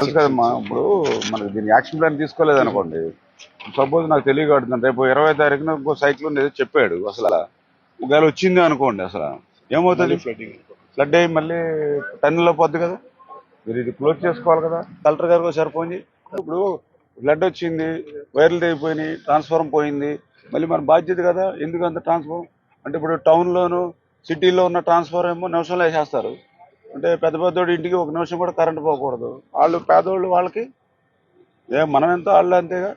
తెలుసు కదమ్మా ఇప్పుడు మనకి దీని యాక్షన్ ప్లాన్ తీసుకోలేదు అనుకోండి సపోజ్ నాకు తెలియకడుతుంది రేపు ఇరవై తారీఖున ఇంకో సైకిల్ ఉంది ఏదో చెప్పాడు అసలు. ఒకవేళ వచ్చింది అనుకోండి అసలు. ఏమవుతుంది? ఫ్లడ్ అయ్యి మళ్ళీ టన్నులో పోద్ది కదా. మీరు ఇది క్లోజ్ చేసుకోవాలి కదా. కలెక్టర్ గారికి ఒకసారి ఫోన్ చేయి. ఇప్పుడు ఫ్లడ్ వచ్చింది వైర్లు తెగిపోయినాయి ట్రాన్స్ఫార్మ్ పోయింది. మళ్ళీ మన బాధ్యత కదా ఎందుకు అంత ట్రాన్స్ఫార్మ్ అంటే ఇప్పుడు టౌన్లోను సిటీలో ఉన్న ట్రాన్స్ఫార్మ్ ఏమో నిమిషంలో వేసేస్తారు అంటే పెద్ద పెద్దోడి ఇంటికి ఒక నిమిషం కూడా కరెంట్ పోకూడదు. వాళ్ళు పేదోళ్ళు వాళ్ళకి ఏ మనం ఎంత వాళ్ళు అంతేగా.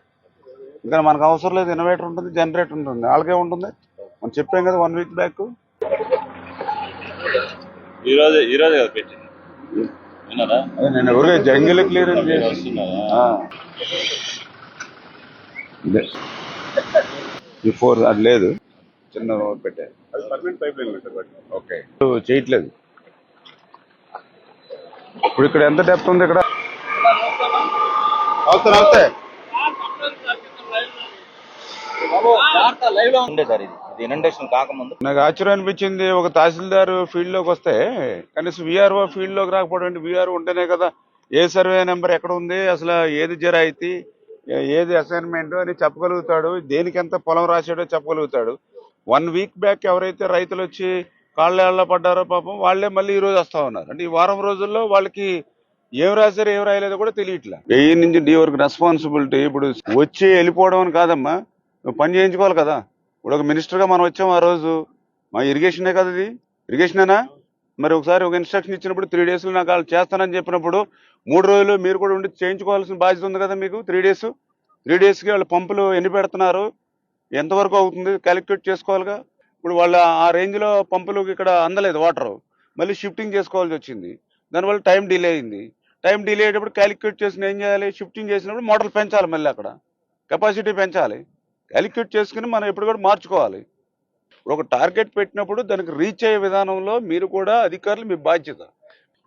ఇంకా మనకు అవసరం లేదు ఇన్వర్టర్ ఉంటుంది జనరేటర్ ఉంటుంది. వాళ్ళకే ఉంటుంది. మనం చెప్పాం కదా వన్ వీక్ బ్యాక్. ఈ రోజు ఈ రోజు కదా పెట్టింది. నేను ఎవరిగా జంగిల్ క్లియరెన్స్ చేసి వస్తున్నారా? ఆ. ఇదే. ఈ ఫోర్ అది లేదు. చిన్న రోడ్ పెట్టే ఓకే. చేయట్లేదు. ఇప్పుడు ఇక్కడ ఎంత డెప్త్ ఉంది ఇక్కడ? అవుతాయి అవుతాయి ఉండే సార్ ఇది. ఇది ఇనండేషన్ కాకముందు. నాకు ఆశ్చర్యం అనిపించింది ఒక తహసీల్దార్ ఫీల్డ్లోకి వస్తే కనీసం విఆర్ఓ ఫీల్డ్లోకి రాకపోవడం విఆర్ఓ ఉంటేనే కదా ఏ సర్వే నెంబర్ ఎక్కడ ఉంది అసలు ఏది జరాయితీ ఏ- ఏది అసైన్మెంట్ అని చెప్పగలుగుతాడు దేనికి ఎంత పొలం రాశాడో చెప్పగలుగుతాడు. వన్ వీక్ బ్యాక్ ఎవరైతే రైతులు వచ్చి కాళ్ళ పడ్డారో పాపం వాళ్ళే మళ్ళీ ఈ రోజు వస్తా ఉన్నారు. అంటే ఈ వారం రోజుల్లో వాళ్ళకి ఏం రాశారు ఏం రాయలేదో కూడా తెలియట్లే. వెయ్యి నుంచి డి వరకు రెస్పాన్సిబిలిటీ ఇప్పుడు వచ్చి వెళ్ళిపోవడం అని కాదమ్మా నువ్వు పని చేయించుకోవాలి కదా. ఇప్పుడు ఒక మినిస్టర్గా మనం వచ్చాం ఆ రోజు మా ఇరిగేషనే కదా ఇది? ఇరిగేషనేనా మరి ఒకసారి ఒక ఇన్స్ట్రక్షన్ ఇచ్చినప్పుడు త్రీ డేస్లో నాకు వాళ్ళు చేస్తానని చెప్పినప్పుడు మూడు రోజులు మీరు కూడా ఉండి చేయించుకోవాల్సిన బాధ్యత ఉంది కదా మీకు త్రీ డేస్ త్రీ డేస్కి వాళ్ళు పంపులు ఎన్ని పెడుతున్నారు? ఎంతవరకు అవుతుంది? క్యాలిక్యులేట్ చేసుకోవాలిగా? ఇప్పుడు వాళ్ళ ఆ రేంజ్లో పంపులు ఇక్కడ అందలేదు వాటర్ మళ్ళీ షిఫ్టింగ్ చేసుకోవాల్సి వచ్చింది. దానివల్ల టైం డిలే అయింది. టైం డిలే అయ్యేటప్పుడు క్యాలిక్యులేట్ చేసిన ఏం చేయాలి? షిఫ్టింగ్ చేసినప్పుడు మోడల్ పెంచాలి మళ్ళీ అక్కడ. కెపాసిటీ పెంచాలి. క్యాలిక్యులేట్ చేసుకుని మనం ఎప్పుడు కూడా మార్చుకోవాలి. ఇప్పుడు ఒక టార్గెట్ పెట్టినప్పుడు దానికి రీచ్ అయ్యే విధానంలో మీరు కూడా అధికారులు మీ బాధ్యత.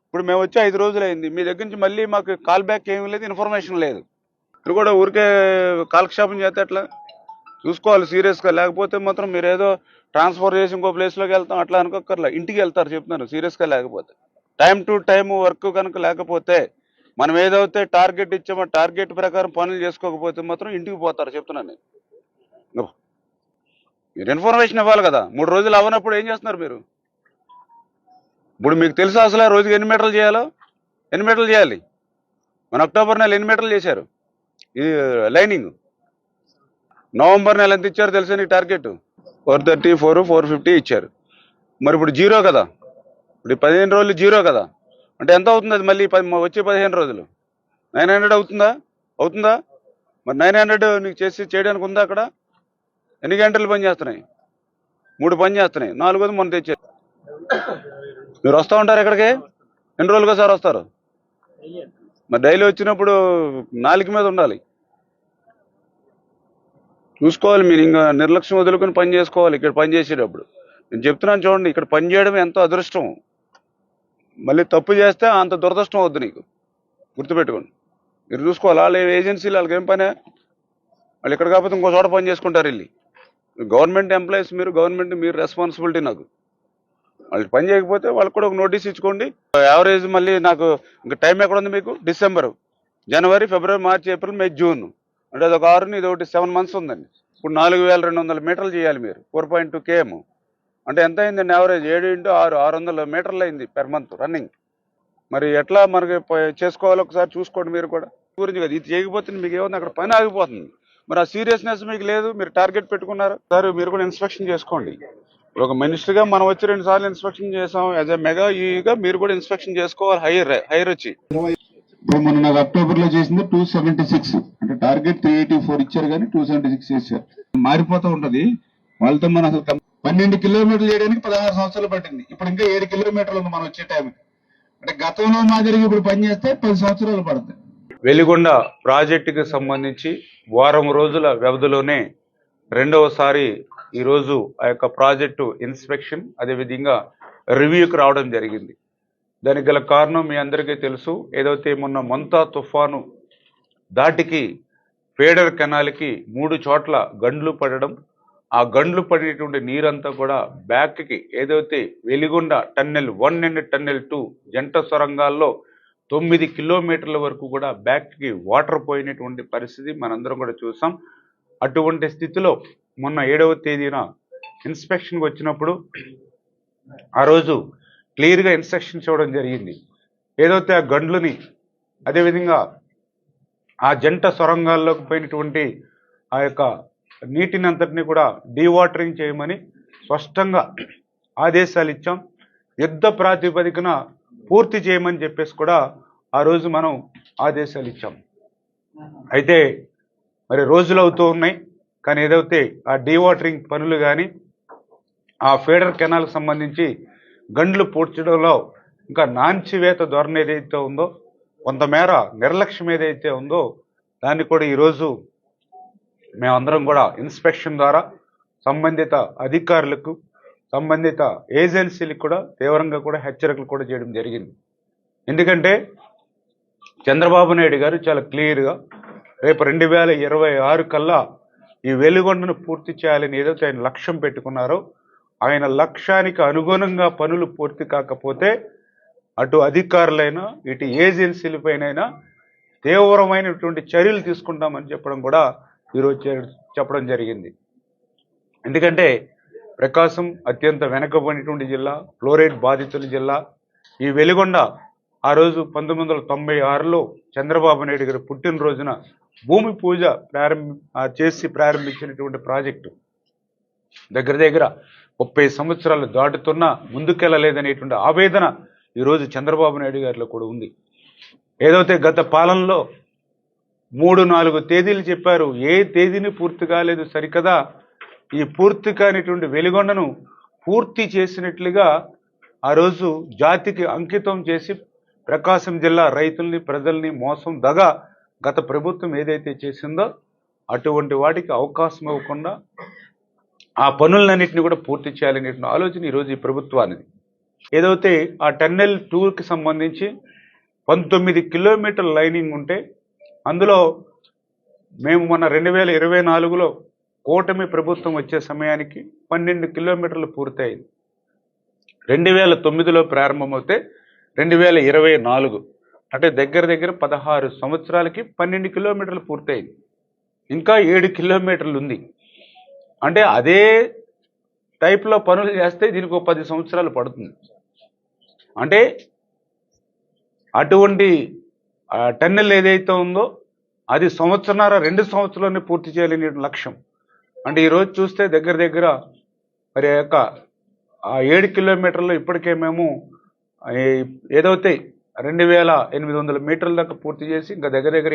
ఇప్పుడు మేము వచ్చి ఐదు రోజులు అయింది మీ దగ్గర నుంచి మళ్ళీ మాకు కాల్ బ్యాక్ ఏమీ లేదు ఇన్ఫర్మేషన్ లేదు. మీరు కూడా ఊరికే కాలక్షేపం చేస్తే అట్లా చూసుకోవాలి సీరియస్గా లేకపోతే మాత్రం మీరు ఏదో ట్రాన్స్ఫర్ చేసి ఇంకో ప్లేస్లోకి వెళ్తాం అట్లా అనుకోకర్లా ఇంటికి వెళ్తారు చెప్తున్నారు. సీరియస్గా లేకపోతే. టైం టు టైం వర్క్ కనుక లేకపోతే మనం ఏదైతే టార్గెట్ ఇచ్చామో టార్గెట్ ప్రకారం పనులు చేసుకోకపోతే మాత్రం ఇంటికి పోతారు చెప్తున్నాను నేను. మీరు ఇన్ఫర్మేషన్ ఇవ్వాలి కదా. మూడు రోజులు అవ్వనప్పుడు ఏం చేస్తున్నారు మీరు? ఇప్పుడు మీకు తెలుసా అసలు రోజుకి ఎన్ని మీటర్లు చేయాలో? ఎన్ని మీటర్లు చేయాలి? మన అక్టోబర్ నెల ఎన్ని మీటర్లు చేశారు? ఈ uh, లైనింగ్ నవంబర్ నెల ఎంత ఇచ్చారు తెలుసా నీకు target four thirty four four fifty ఇచ్చారు. మరి ఇప్పుడు జీరో కదా? ఇప్పుడు పదిహేను రోజులు జీరో కదా? అంటే ఎంత అవుతుంది అది మళ్ళీ పది వచ్చే పదిహేను రోజులు? నైన్ హండ్రెడ్ అవుతుందా? అవుతుందా? మరి నైన్ హండ్రెడ్ నీకు చేసి చేయడానికి ఉందా అక్కడ? ఎన్ని గంటలు పని చేస్తున్నాయి? మూడు పని చేస్తున్నాయి. నాలుగోది మొన్న తెచ్చారు. మీరు వస్తూ ఉంటారు ఎక్కడికి ఎన్ని రోజులుగా సార్ వస్తారు? మరి డైలీ వచ్చినప్పుడు నాలుగు మీద ఉండాలి. చూసుకోవాలి మీరు ఇంకా నిర్లక్ష్యం వదులుకొని పని చేసుకోవాలి ఇక్కడ పని చేసేటప్పుడు. నేను చెప్తున్నాను చూడండి ఇక్కడ పని చేయడం ఎంతో అదృష్టం. మళ్ళీ తప్పు చేస్తే అంత దురదృష్టం అవుద్ది నీకు. గుర్తుపెట్టుకోండి. మీరు చూసుకోవాలి వాళ్ళ ఏజెన్సీలు వాళ్ళకి ఏం పనే? వాళ్ళు ఇక్కడ కాకపోతే ఇంకో చోట పని చేసుకుంటారు వెళ్ళి. గవర్నమెంట్ ఎంప్లాయీస్ మీరు గవర్నమెంట్ మీరు రెస్పాన్సిబిలిటీ నాకు. వాళ్ళు పని చేయకపోతే వాళ్ళకి కూడా ఒక నోటీస్ ఇచ్చుకోండి. యావరేజ్ మళ్ళీ నాకు ఇంకా టైం ఎక్కడ ఉంది మీకు? డిసెంబరు జనవరి ఫిబ్రవరి మార్చి ఏప్రిల్ మే జూన్ అంటే అది ఒక ఆరు ఇది ఒకటి సెవెన్ మంత్స్ ఉందండి. ఇప్పుడు నాలుగు వేల రెండు వందల మీటర్లు చేయాలి మీరు. Four point two KM. అంటే ఎంత అయిందండి యావరేజ్? ఏడు ఇంటూ ఆరు ఆరు వందల మీటర్లు అయింది పెర్ మంత్ రన్నింగ్. మరి ఎట్లా మనకి చేసుకోవాలి చేసుకోవాలో ఒకసారి చూసుకోండి మీరు కూడా. గురించి కదా ఇది చేయకపోతే మీకు ఏముంది? అక్కడ పని ఆగిపోతుంది. మరి ఆ సీరియస్నెస్ మీకు లేదు మీరు టార్గెట్ పెట్టుకున్నారు. సార్ మీరు కూడా ఇన్స్పెక్షన్ చేసుకోండి. ఒక మినిస్టర్గా మనం వచ్చి రెండు సార్లు ఇన్స్పెక్షన్ చేసాం యాజ్ ఎ మెగా ఈగా మీరు కూడా ఇన్స్పెక్షన్ చేసుకోవాలి హైయర్ హైర్ వచ్చి. మొన్న నాకు అక్టోబర్లో చేసింది టూ సెవెంటీ సిక్స్. అంటే టార్గెట్ త్రీ ఎయిటీ ఫోర్ ఇచ్చారు కానీ టూ సెవెంటీ సిక్స్ చేశారు. మారిపోతూ ఉంటది. వాళ్ళతో మనం అసలు పన్నెండు కిలోమీటర్లు చేయడానికి పదహారు సంవత్సరాలు పట్టింది. ఇప్పుడు ఇంకా ఏడు కిలోమీటర్లు ఉంది మనం వచ్చే టైం అంటే గతంలో మాదిరిగా ఇప్పుడు పని చేస్తే పది సంవత్సరాలు పడుతుంది వెలిగొండ ప్రాజెక్టుకి సంబంధించి వారం రోజుల వ్యవధిలోనే రెండవసారి ఈరోజు ఆ యొక్క ప్రాజెక్టు ఇన్స్పెక్షన్ అదేవిధంగా రివ్యూకి రావడం జరిగింది. దానికి గల కారణం మీ అందరికీ తెలుసు. ఏదైతే మొన్న మంతా తుఫాను దాటికి ఫేడర్ కెనాల్కి మూడు చోట్ల గండ్లు పడడం ఆ గండ్లు పడేటువంటి నీరంతా కూడా బ్యాక్కి ఏదైతే Veligonda tunnel one and tunnel two జంట సొరంగాల్లో తొమ్మిది కిలోమీటర్ల వరకు కూడా బ్యాక్కి వాటర్ పోయినటువంటి పరిస్థితి మనందరం కూడా చూసాం. అటువంటి స్థితిలో మొన్న ఏడవ తేదీన ఇన్స్పెక్షన్కి వచ్చినప్పుడు ఆ రోజు క్లియర్గా ఇన్స్ట్రక్షన్స్ ఇవ్వడం జరిగింది. ఏదైతే ఆ గండ్లని అదేవిధంగా ఆ జంట సొరంగాల్లోకి పోయినటువంటి ఆ యొక్క నీటిని అంతటిని కూడా డీవాటరింగ్ చేయమని స్పష్టంగా ఆదేశాలు ఇచ్చాం. యుద్ధ ప్రాతిపదికన పూర్తి చేయమని చెప్పేసి కూడా ఆ రోజు మనం ఆదేశాలు ఇచ్చాం. అయితే మరి రోజులు అవుతూ ఉన్నాయి. కానీ ఏదైతే ఆ డీవాటరింగ్ పనులు కానీ ఆ ఫీడర్ కెనాల్కి సంబంధించి గండ్లు పూడ్చడంలో ఇంకా నాంచివేత ధోరణి ఏదైతే ఉందో కొంతమేర నిర్లక్ష్యం ఏదైతే ఉందో దాన్ని కూడా ఈరోజు మేమందరం కూడా ఇన్స్పెక్షన్ ద్వారా సంబంధిత అధికారులకు సంబంధిత ఏజెన్సీలకు కూడా తీవ్రంగా కూడా హెచ్చరికలు కూడా చేయడం జరిగింది. ఎందుకంటే చంద్రబాబు నాయుడు గారు చాలా క్లియర్గా రేపు రెండు వేల ఇరవై ఆరు కల్లా ఈ వెలుగొండను పూర్తి చేయాలని ఏదైతే ఆయన లక్ష్యం పెట్టుకున్నారో ఆయన లక్ష్యానికి అనుగుణంగా పనులు పూర్తి కాకపోతే అటు అధికారులైనా ఇటు ఏజెన్సీలపైనైనా తీవ్రమైనటువంటి చర్యలు తీసుకుంటామని చెప్పడం కూడా ఈరోజు చే- చెప్పడం జరిగింది. ఎందుకంటే ప్రకాశం అత్యంత వెనకబడినటువంటి జిల్లా ఫ్లోరైడ్ బాధితుల జిల్లా. ఈ వెలిగొండ ఆ రోజు పంతొమ్మిది వందల తొంభై ఆరులో చంద్రబాబు నాయుడు గారి పుట్టినరోజున భూమి పూజ ప్రారంభ చేసి ప్రారంభించినటువంటి ప్రాజెక్టు. దగ్గర దగ్గర ముప్పై సంవత్సరాలు దాటుతున్నా ముందుకెళ్ళలేదనేటువంటి ఆవేదన ఈరోజు చంద్రబాబు నాయుడు గారిలో కూడా ఉంది. ఏదైతే గత పాలనలో మూడు నాలుగు తేదీలు చెప్పారు ఏ తేదీని పూర్తి కాలేదు సరికదా ఈ పూర్తి కానిటువంటి వెలుగొండను పూర్తి చేసినట్లుగా ఆ రోజు జాతికి అంకితం చేసి ప్రకాశం జిల్లా రైతుల్ని ప్రజల్ని మోసం దగ గత ప్రభుత్వం ఏదైతే చేసిందో అటువంటి వాటికి అవకాశం ఇవ్వకుండా ఆ పనులన్నింటినీ కూడా పూర్తి చేయాలనేటువంటి ఆలోచన ఈరోజు ఈ ప్రభుత్వానికి ఏదైతే ఆ టన్నెల్ టూర్కి సంబంధించి పంతొమ్మిది కిలోమీటర్ లైనింగ్ ఉంటే అందులో మేము మొన్న రెండు వేల ఇరవై నాలుగులో కూటమి ప్రభుత్వం వచ్చే సమయానికి పన్నెండు కిలోమీటర్లు పూర్తయింది. రెండు వేల తొమ్మిదిలో ప్రారంభమవుతే రెండు వేల ఇరవై నాలుగు. అంటే దగ్గర దగ్గర పదహారు సంవత్సరాలకి పన్నెండు కిలోమీటర్లు పూర్తయింది. ఇంకా ఏడు కిలోమీటర్లు ఉంది. అంటే అదే టైప్లో పనులు చేస్తే దీనికి ఒక పది సంవత్సరాలు పడుతుంది. అంటే అటువంటి ఆ, టన్నెల్ ఏదైతే ఉందో అది సంవత్సరన్నర రెండు సంవత్సరాలని పూర్తి చేయాలనే లక్ష్యం. అంటే ఈరోజు చూస్తే దగ్గర దగ్గర మరి యొక్క ఆ ఏడు కిలోమీటర్లు ఇప్పటికే మేము ఏదైతే రెండు వేల ఎనిమిది వందల మీటర్ల దాకా పూర్తి చేసి ఇంకా దగ్గర దగ్గర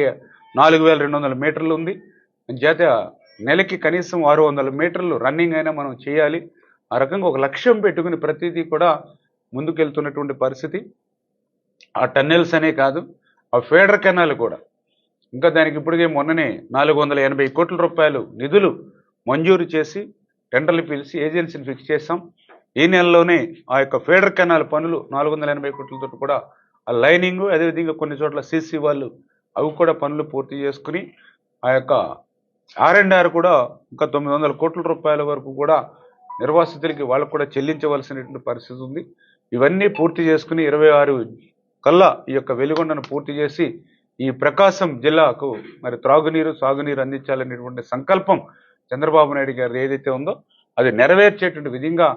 నాలుగు వేల రెండు వందల మీటర్లు ఉంది. చేత నెలకి కనీసం ఆరు వందల మీటర్లు రన్నింగ్ అయినా మనం చేయాలి. ఆ రకంగా ఒక లక్ష్యం పెట్టుకుని ప్రతిదీ కూడా ముందుకెళ్తున్నటువంటి పరిస్థితి. ఆ టన్నెల్స్ అనే కాదు ఆ ఫేడర్ కెనాల్ కూడా. ఇంకా దానికి ఇప్పటికే మొన్ననే నాలుగు వందల ఎనభై కోట్ల రూపాయలు నిధులు మంజూరు చేసి టెండర్లు పిలిచి ఏజెన్సీని ఫిక్స్ చేస్తాం ఈ నెలలోనే ఆ యొక్క ఫేడర్ కెనాల్ పనులు నాలుగు వందల ఎనభై కోట్లతో కూడా ఆ లైనింగ్ అదేవిధంగా కొన్ని చోట్ల సీసీ వాళ్ళు అవి కూడా పనులు పూర్తి చేసుకుని ఆ యొక్క ఆర్ అండ్ ఆర్ కూడా ఇంకా తొమ్మిది వందల కోట్ల రూపాయల వరకు కూడా నిర్వాసితులకి వాళ్ళకు కూడా చెల్లించవలసినటువంటి పరిస్థితి ఉంది. ఇవన్నీ పూర్తి చేసుకుని ఇరవై ఆరు కల్లా ఈ యొక్క వెలుగొండను పూర్తి చేసి ఈ ప్రకాశం జిల్లాకు మరి త్రాగునీరు సాగునీరు అందించాలనేటువంటి సంకల్పం చంద్రబాబు నాయుడు గారు ఏదైతే ఉందో అది నెరవేర్చేటువంటి విధంగా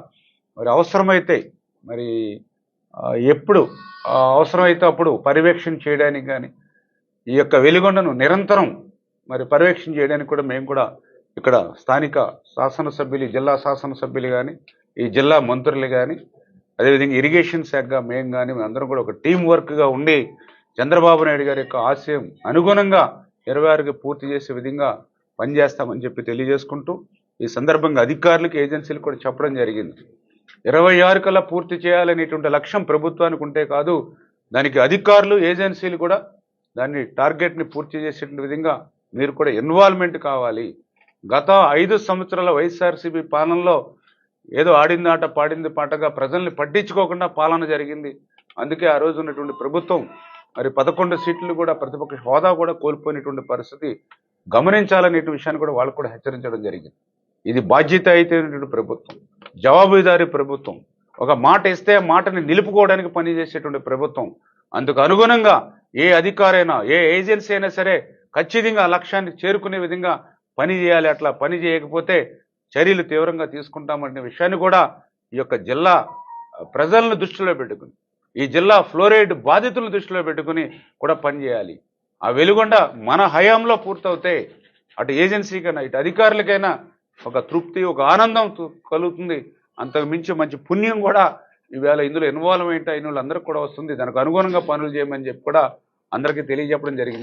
మరి అవసరమైతే మరి ఎప్పుడు అవసరమైతే అప్పుడు పర్యవేక్షణ చేయడానికి కానీ ఈ యొక్క వెలుగొండను నిరంతరం మరి పర్యవేక్షణ చేయడానికి కూడా మేము కూడా ఇక్కడ స్థానిక శాసనసభ్యులు జిల్లా శాసనసభ్యులు కానీ ఈ జిల్లా మంత్రులు కానీ అదేవిధంగా ఇరిగేషన్ శాఖగా మేము కానీ అందరం కూడా ఒక టీం వర్క్గా ఉండి చంద్రబాబు నాయుడు గారి యొక్క ఆశయం అనుగుణంగా ఇరవై ఆరుకి పూర్తి చేసే విధంగా పనిచేస్తామని చెప్పి తెలియజేసుకుంటూ ఈ సందర్భంగా అధికారులకు ఏజెన్సీలకు కూడా చెప్పడం జరిగింది. ఇరవై ఆరు కల్లా పూర్తి చేయాలనేటువంటి లక్ష్యం ప్రభుత్వానికి ఉంటే కాదు దానికి అధికారులు ఏజెన్సీలు కూడా దాన్ని టార్గెట్ని పూర్తి చేసేటువంటి విధంగా మీరు కూడా ఇన్వాల్వ్మెంట్ కావాలి. గత ఐదు సంవత్సరాల వైఎస్ఆర్సీపీ పాలనలో ఏదో ఆడింది ఆట పాడింది పాటగా ప్రజల్ని పట్టించుకోకుండా పాలన జరిగింది. అందుకే ఆ రోజు ఉన్నటువంటి ప్రభుత్వం మరి పదకొండు సీట్లు కూడా ప్రతిపక్ష హోదా కూడా కోల్పోయినటువంటి పరిస్థితి గమనించాలనే విషయాన్ని కూడా వాళ్ళు కూడా హెచ్చరించడం జరిగింది. ఇది బాధ్యత అయితేనటువంటి ప్రభుత్వం. జవాబుదారీ ప్రభుత్వం. ఒక మాట ఇస్తే మాటని నిలుపుకోవడానికి పనిచేసేటువంటి ప్రభుత్వం. అందుకు అనుగుణంగా ఏ అధికారైనా ఏ ఏజెన్సీ అయినా సరే ఖచ్చితంగా లక్ష్యాన్ని చేరుకునే విధంగా పని చేయాలి అట్లా పని చేయకపోతే చర్యలు తీవ్రంగా తీసుకుంటామనే విషయాన్ని కూడా ఈ యొక్క జిల్లా ప్రజలను దృష్టిలో పెట్టుకుని ఈ జిల్లా ఫ్లోరైడ్ బాధితులను దృష్టిలో పెట్టుకుని కూడా పనిచేయాలి ఆ వెలుగొండ మన హయాంలో పూర్తవుతే అటు ఏజెన్సీకైనా ఇటు అధికారులకైనా ఒక తృప్తి ఒక ఆనందం కలుగుతుంది. అంతకు మించి మంచి పుణ్యం కూడా ఈవేళ ఇందులో ఇన్వాల్వ్ అయిన వాళ్ళందరికీ కూడా వస్తుంది. దానికి అనుగుణంగా పనులు చేయమని చెప్పి కూడా అందరికీ తెలియజెప్పడం జరిగింది.